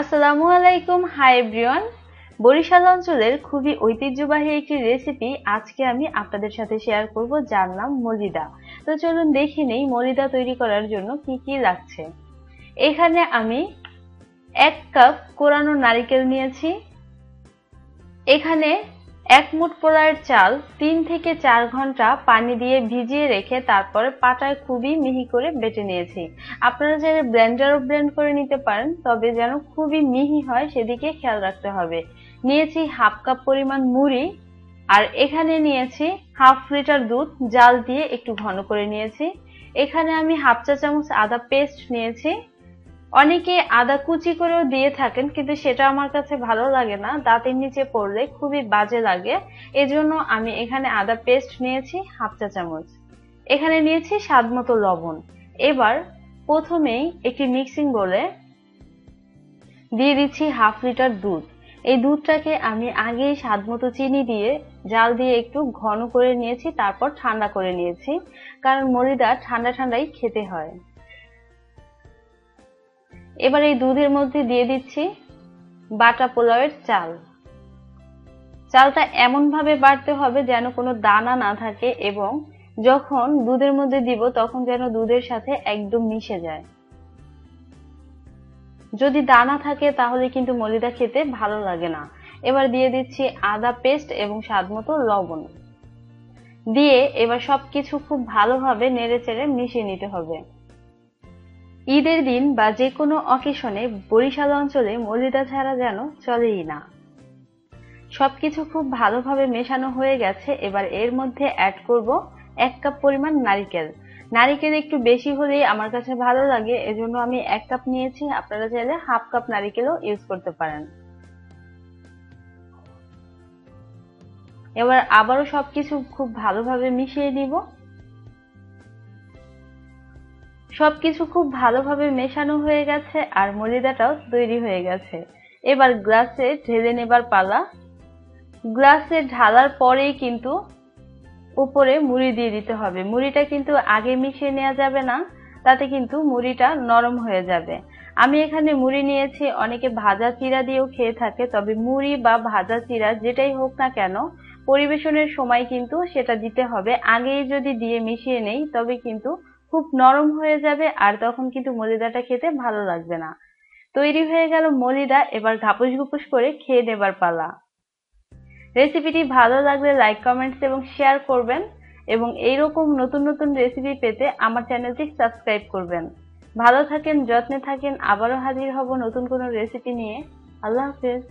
আসসালামু আলাইকুম। Hi everyone Barishal অঞ্চলের খুবই ঐতিহ্যবাহী একটি রেসিপি আজকে আমি আপনাদের সাথে শেয়ার করব, যার নাম মলিদা তো চলুন দেখে নেই মলিদা তৈরি করার জন্য কি কি লাগছে। এখানে আমি এক কাপ কোরানো নারিকেল নিয়েছি। এখানে এক মুঠ পোলার চাল তিন থেকে চার ঘণ্টা পানি দিয়ে ভিজিয়ে রেখে তারপরে পাটায় খুবই মিহি করে বেটে নিয়েছি। আপনারা চাইলে ব্লেন্ডারও ব্লেন্ড করে নিতে পারেন, তবে যেন খুবই মিহি হয় সেদিকে খেয়াল রাখতে হবে। নিয়েছি হাফ কাপ পরিমাণ মুড়ি আর এখানে নিয়েছি হাফ লিটার দুধ, জাল দিয়ে একটু ঘন করে নিয়েছি। এখানে আমি হাফ চা চামচ আদা পেস্ট নিয়েছি। অনেকে আদা কুচি করেও দিয়ে থাকেন, কিন্তু সেটা আমার কাছে ভালো লাগে না। দাঁতের নিচে পড়লে খুবই বাজে লাগে। এজন্য আমি এখানে আদা পেস্ট নিয়েছি, হাফ চা চামচ। এখানে নিয়েছি স্বাদ মতো লবণ। এবার প্রথমেই একটি মিক্সিং বলে দিয়ে দিচ্ছি হাফ লিটার দুধ। এই দুধটাকে আমি আগেই স্বাদ মতো চিনি দিয়ে, জাল দিয়ে একটু ঘন করে নিয়েছি, তারপর ঠান্ডা করে নিয়েছি। কারণ মরিদা ঠান্ডা ঠান্ডাই খেতে হয়। এবার এই দুধের মধ্যে দিয়ে দিচ্ছি বাটা পোলাওয়ের চাল। চালটা এমন ভাবে বাড়তে হবে যেন কোনো দানা না থাকে এবং যখন দুধের মধ্যে দিব তখন যেন দুধের সাথে একদম মিশে যায়। যদি দানা থাকে তাহলে কিন্তু মলিদা খেতে ভালো লাগে না। এবার দিয়ে দিচ্ছি আদা পেস্ট এবং স্বাদ মতো লবণ। দিয়ে এবার সবকিছু খুব ভালোভাবে নেড়ে চেড়ে মিশিয়ে নিতে হবে। ঈদের দিন বা যে কোনো অকেশনে বরিশাল অঞ্চলে মলিদা ছাড়া যেন চলেই না। সবকিছু খুব ভালোভাবে মেশানো হয়ে গেছে, এবার এর মধ্যে অ্যাড করব এক কাপ পরিমাণ নারিকেল। নারিকেল একটু বেশি হলেই আমার কাছে ভালো লাগে, এজন্য আমি এক কাপ নিয়েছি। আপনারা চাইলে হাফ কাপ নারিকেলও ইউজ করতে পারেন। এবার আবারও সবকিছু খুব ভালোভাবে মিশিয়ে দিব সবকিছু খুব ভালোভাবে মেশানো হয়ে গেছে আর মলিদাটাও তৈরি হয়ে গেছে। এবার গ্লাসে ঢেলে নেবার পালা। গ্লাসে ঢালার পরেই কিন্তু উপরে মুড়ি দিয়ে দিতে হবে। মুড়িটা কিন্তু আগে মিশিয়ে নেওয়া যাবে না, তাতে কিন্তু মুড়িটা নরম হয়ে যাবে। আমি এখানে মুড়ি নিয়েছি, অনেকে ভাজা চিরা দিয়েও খেয়ে থাকে, তবে মুড়ি বা ভাজা চিরা যেটাই হোক না কেন, পরিবেশনের সময় কিন্তু সেটা দিতে হবে। আগেই যদি দিয়ে মিশিয়ে নেই, তবে কিন্তু খুব নরম হয়ে যাবে আর তখন কিন্তু মলিদাটা খেতে ভালো লাগবে না। তৈরি হয়ে গেল মলিদা, এবার ঘাপুস ঘুপুস করে খেয়ে নেবার পালা। রেসিপিটি ভালো লাগলে লাইক কমেন্টস এবং শেয়ার করবেন এবং এইরকম নতুন নতুন রেসিপি পেতে আমার চ্যানেলটি সাবস্ক্রাইব করবেন। ভালো থাকেন, যত্নে থাকেন, আবারও হাজির হব নতুন কোনো রেসিপি নিয়ে। আল্লাহ হাফেজ।